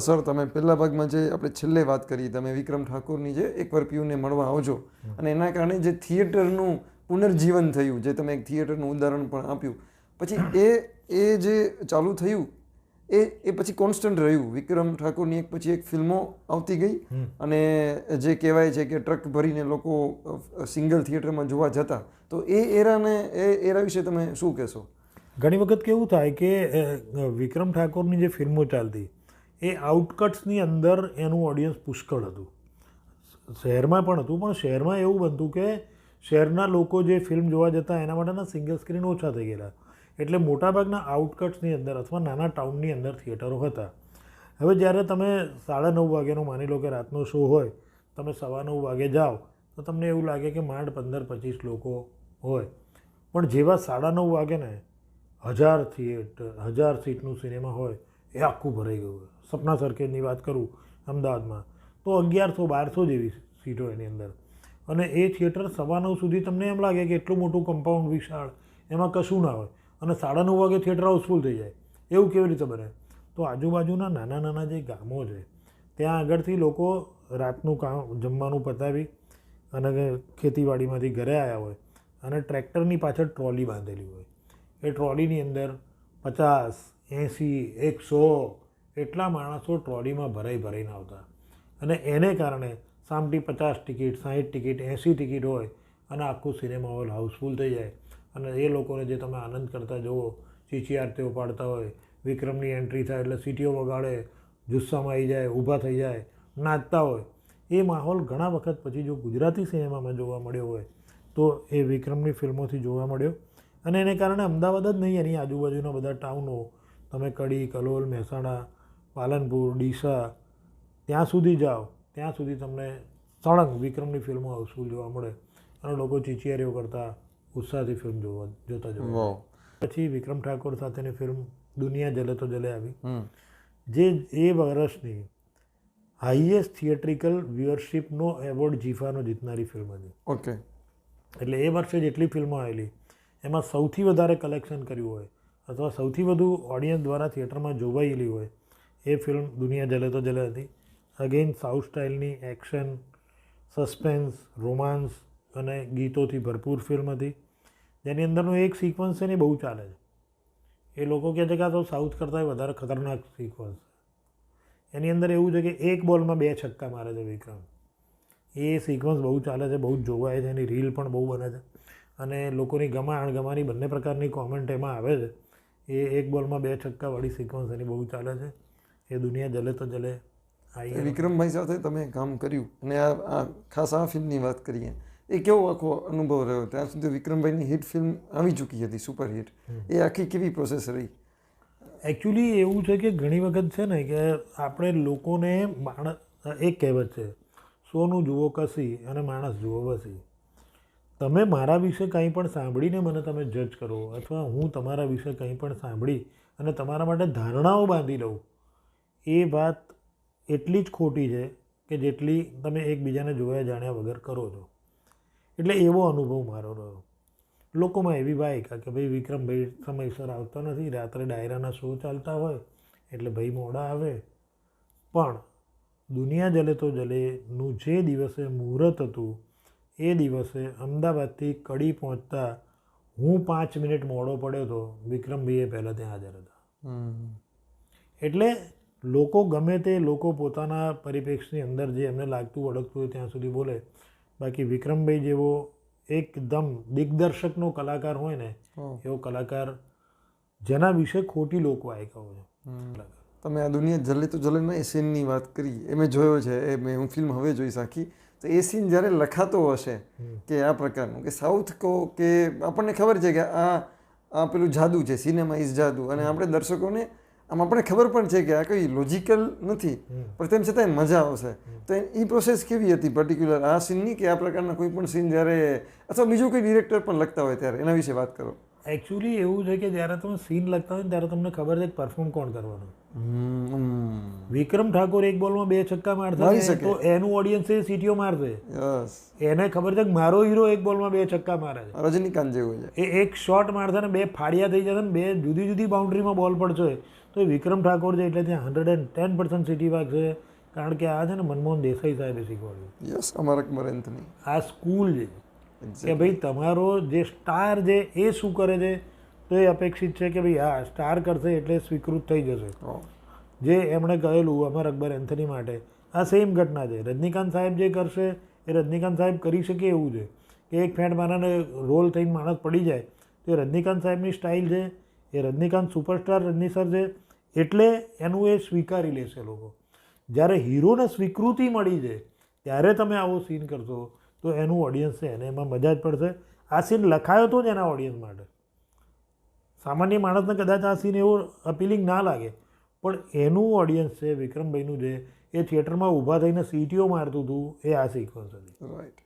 Sir તમે પહેલા ભાગમાં જે આપણે છેલ્લે વાત કરી તમે વિક્રમ ઠાકોરની જે એકવાર પીયુને મળવા આવજો અને એના કારણે જે થિયેટરનું પુનર્જીવન થયું જે તમે એક થિયેટરનું ઉદાહરણ પણ આપ્યું પછી એ એ જે ચાલુ થયું એ એ પછી કોન્સ્ટન્ટ રહ્યું. વિક્રમ ઠાકોરની એક પછી એક ફિલ્મો આવતી ગઈ અને જે કહેવાય છે કે ટ્રક ભરીને લોકો સિંગલ થિયેટરમાં જોવા જતા તો એ એરાને એ એરા વિશે તમે શું કહેશો? ઘણી વખત કેવું થાય કે વિક્રમ ઠાકોરની જે ફિલ્મો ચાલતી એ આઉટકટ્સની અંદર એનું ઓડિયન્સ પુષ્કળ હતું. શહેરમાં પણ હતું, પણ શહેરમાં એવું બનતું કે શહેરના લોકો જે ફિલ્મ જોવા જતા એના માટેના સિંગલ સ્ક્રીન ઓછા થઈ ગયેલા. એટલે મોટાભાગના આઉટકટ્સની અંદર અથવા નાના ટાઉનની અંદર થિયેટરો હતા. હવે જ્યારે તમે સાડા નવ વાગ્યાનો માની લો કે રાતનો શો હોય, તમે સવા નવ વાગે જાઓ, તો તમને એવું લાગે કે માંડ પંદર પચીસ લોકો હોય. પણ જેવા સાડા નવ વાગે ને હજાર થિયેટર હજાર સીટનું સિનેમા હોય એ આખું ભરાઈ ગયું. સપના સર્કિટની વાત કરું, અમદાવાદમાં, તો અગિયારસો, બારસો જેવી સીટો એની અંદર. અને એ થિયેટર સવા નવ સુધી તમને એમ લાગે કે એટલું મોટું કમ્પાઉન્ડ વિશાળ, એમાં કશું ના હોય. અને સાડા નવ વાગે થિયેટર હાઉસફુલ થઈ જાય. એવું કેવી રીતે બને? તો આજુબાજુના નાના નાના જે ગામો છે, ત્યાં આગળથી લોકો રાતનું કામ, જમવાનું પતાવી અને ખેતીવાડીમાંથી ઘરે આવ્યા હોય અને ટ્રેક્ટરની પાછળ ટ્રોલી બાંધેલી હોય. એ ટ્રોલીની અંદર પચાસ એંસી એકસો એટલા માણસો ટ્રોલીમાં ભરાઈ ભરાઈને આવતા. અને એને કારણે સામટી પચાસ ટિકિટ, સાહીઠ ટિકિટ, એંસી ટિકિટ હોય અને આખું સિનેમા હોલ હાઉસફુલ થઈ જાય. અને એ લોકોને જે તમે આનંદ કરતા જુઓ ચીચી આરતીઓ પાડતા હોય, વિક્રમની એન્ટ્રી થાય એટલે સીટીઓ વગાડે, જુસ્સામાં આવી જાય, ઊભા થઈ જાય, નાચતા હોય. એ માહોલ ઘણા વખત પછી જો ગુજરાતી સિનેમામાં જોવા મળ્યો હોય, તો એ વિક્રમની ફિલ્મોથી જોવા મળ્યો. અને એને કારણે અમદાવાદ જ નહીં, એની આજુબાજુના બધા ટાઉનો તમે કડી કલોલ મહેસાણા પાલનપુર ડીસા ત્યાં સુધી જાઓ. ત્યાં સુધી તમને સળંગ વિક્રમની ફિલ્મો હાઉસફુલ જોવા મળે અને લોકો ચીચિયારીઓ કરતા ઉત્સાહથી ફિલ્મ જોવા જોતા જોવા પછી વિક્રમ ઠાકોર સાથેની ફિલ્મ દુનિયા જલે તો જલે આવી. જે એ વર્ષની હાઈએસ્ટ થિયેટ્રિકલ વ્યુઅરશીપનો એવોર્ડ જીફાનો જીતનારી ફિલ્મ હતી. ઓકે એટલે એ વર્ષે જેટલી ફિલ્મો આવેલી એમાં સૌથી વધારે કલેક્શન કર્યું હોય અથવા સૌથી વધુ ઓડિયન્સ દ્વારા થિયેટરમાં જોવાયેલી હોય, એ ફિલ્મ દુનિયા જલે તો જલે હતી. અગેન સાઉથ સ્ટાઇલની એક્શન સસ્પેન્સ રોમાન્સ અને ગીતોથી ભરપૂર ફિલ્મ હતી. જેની અંદરનો એક સિક્વન્સ છે ને બહુ ચાલે છે. એ લોકો કહે છે કે આ તો સાઉથ કરતાં વધારે ખતરનાક સિક્વન્સ એની અંદર એવું છે કે એક બોલમાં બે છક્કા મારે છે વિક્રમ. એ સિક્વન્સ બહુ ચાલે છે, બહુ જ જોવાય છે, એની રીલ પણ બહુ બને છે. અને લોકોની ગમા અણગમાની બંને પ્રકારની કોમેન્ટ એમાં આવે છે. એ એક બોલમાં બે છક્કાવાળી સિક્વન્સ એની બહુ ચાલે છે. એ દુનિયા જલે તો જલે. આવી વિક્રમભાઈ સાથે તમે કામ કર્યું અને આ આ ખાસ આ ફિલ્મની વાત કરીએ એ કેવો આખો અનુભવ રહ્યો? ત્યાં સુધી વિક્રમભાઈની હિટ ફિલ્મ આવી ચૂકી હતી સુપર હિટ. એ આખી કેવી પ્રોસેસ રહી? એકચ્યુઅલી એવું છે કે ઘણી વખત છે ને કે આપણે લોકોને માણસ એક કહેવત છે સોનું જુઓ કસી અને માણસ જુઓ વસી તમે મારા વિશે કંઈ પણ સાંભળીને મને તમે જજ કરો અથવા હું તમારા વિશે કંઈ પણ સાંભળી અને તમારા માટે ધારણાઓ બાંધી લઉં, એ વાત એટલી જ ખોટી છે કે જેટલી તમે એકબીજાને જોયા જાણ્યા વગર કરો છો. એટલે એવો અનુભવ મારો રહ્યો. લોકોમાં એવી વાયકા કે ભાઈ વિક્રમભાઈ સમયસર આવતા નથી, રાત્રે ડાયરાના શો ચાલતા હોય, એટલે ભાઈ મોડા આવે. પણ દુનિયા જલે તો જલેનું જે દિવસે મુહૂર્ત હતું એ દિવસે અમદાવાદથી કડી પહોંચતા હું પાંચ મિનિટ મોડો પડ્યો હતો વિક્રમભાઈએ પહેલાં ત્યાં હાજર હતા. એટલે લોકો ગમે તે લોકો પોતાના પરિપ્રેક્ષની અંદર જે એમને લાગતું ઓળખતું હોય ત્યાં સુધી બોલે. બાકી વિક્રમભાઈ જેવો એકદમ દિગ્દર્શકનો કલાકાર હોય ને એવો કલાકાર જેના વિશે ખોટી લોકો આયકા છે. તમે આ દુનિયા જલે તો જલેના એ સીનની વાત કરી. એ મેં જોયો છે એ મેં હું ફિલ્મ હવે જોઈ સાખી તો એ સીન જ્યારે લખાતો હશે કે આ પ્રકારનું કે સાઉથ કહો કે આપણને ખબર છે કે આ આ પેલું જાદુ છે સિનેમા ઇઝ જાદુ. અને આપણે દર્શકોને આમ આપણે ખબર પણ છે કે આ કઈ લોજિકલ નથી પણ તેમ છતાં મજા આવશે. તો એ પ્રોસેસ કેવી હતી પર્ટિક્યુલર આ સીનની કે આ પ્રકારના કોઈ પણ સીન જ્યારે અથવા બીજું કોઈ ડિરેક્ટર પણ લખતા હોય ત્યારે? એના વિશે વાત કરો. એકચ્યુઅલી એવું છે કે જ્યારે તમે સીન લખતા હોય ને ત્યારે તમને ખબર છે કે પરફોર્મ કોણ કરવાનું. વિક્રમ ઠાકોર એક બોલમાં બે છક્કા મારતા. તો એનું ઓડિયન્સ એ સીટીઓ મારશે. એને ખબર છે કે મારો હીરો એક બોલમાં બે છક્કા મારે છે. રજનીકાંત જેવું છે. એ એક શોટ મારશે ને બે ફાડિયા થઈ જશે ને બે જુદી જુદી બાઉન્ડ્રીમાં બોલ પડશે. તો એ વિક્રમ ઠાકોર છે એટલે ત્યાં હંડ્રેડ એન્ડ ટેન પર્સન્ટ સિટી વાગશે કારણ કે આ છે ને મનમોહન દેસાઈ સાહેબે શીખવાડ્યું. યસ અમર એન્થની આ સ્કૂલ છે. કે ભાઈ તમારો જે સ્ટાર છે એ શું કરે છે? તો એ અપેક્ષિત છે કે ભાઈ હા સ્ટાર કરશે એટલે સ્વીકૃત થઈ જશે. જે એમણે કહેલું અમર અકબર એન્થની માટે આ સેમ ઘટના છે. રજનીકાંત સાહેબ જે કરશે એ રજનીકાંત સાહેબ કરી શકે એવું છે કે એક ફેંટ મારાને રોલ થઈને માણસ પડી જાય. તો એ રજનીકાંત સાહેબની સ્ટાઇલ છે એ રજનીકાંત સુપરસ્ટાર રજની સર છે એટલે એનું એ સ્વીકારી લેશે લોકો. જ્યારે હીરોને સ્વીકૃતિ મળી છે ત્યારે તમે આવો સીન કરશો તો એનું ઓડિયન્સ છે એને એમાં મજા જ પડશે. આ સીન લખાયો તો જ એના ઓડિયન્સ માટે. સામાન્ય માણસને કદાચ આ સીન એવો અપીલિંગ ના લાગે. પણ એનું ઓડિયન્સ છે, વિક્રમભાઈનું છે એ થિયેટરમાં ઊભા થઈને સીટીઓ મારતું હતું, એ આ સિક્વન્સ હતી. રાઈટ